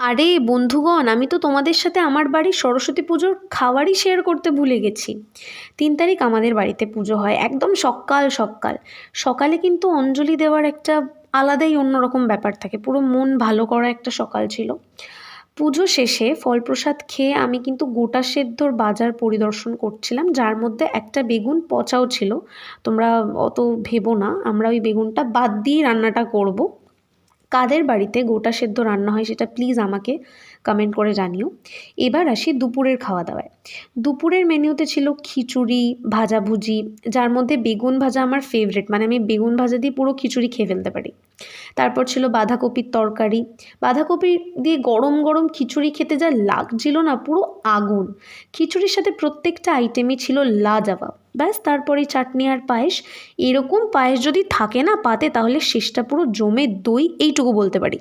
আরে বন্ধুগণ, আমি তো তোমাদের সাথে আমার বাড়ির সরস্বতী পুজোর খাবারই শেয়ার করতে ভুলে গেছি। তিন তারিখ আমাদের বাড়িতে পুজো হয়, একদম সকাল সকাল। সকালে কিন্তু অঞ্জলি দেওয়ার একটা আলাদাই অন্যরকম ব্যাপার থাকে, পুরো মন ভালো করা একটা সকাল ছিল। পুজো শেষে ফল প্রসাদ খেয়ে আমি কিন্তু গোটা সেদ্ধর বাজার পরিদর্শন করছিলাম, যার মধ্যে একটা বেগুন পচাও ছিল। তোমরা অত ভেবো না, আমরা ওই বেগুনটা বাদ দিয়ে রান্নাটা করব। কাদের বাড়িতে গোটা সেদ্ধ রান্না হয় সেটা প্লিজ আমাকে কমেন্ট করে জানিও। এবার আসি দুপুরের খাওয়া দাওয়ায়। দুপুরের মেনুতে ছিল খিচুড়ি ভাজাভুজি যার মধ্যে বেগুন ভাজা আমার ফেভারিট মানে আমি বেগুন ভাজা দিয়ে পুরো খিচুড়ি খেয়ে ফেলতে পারি। তারপর ছিল বাঁধাকপির তরকারি। বাঁধাকপি দিয়ে গরম গরম খিচুড়ি খেতে যা লাগছিল না, পুরো আগুন। খিচুড়ির সাথে প্রত্যেকটা আইটেমই ছিল লাজবাব। ব্যাস, তারপরে চাটনি আর পায়েস। এরকম পায়েস যদি থাকে না পাতে, তাহলে শেষটা পুরো জমে দই, এইটুকু বলতে পারি।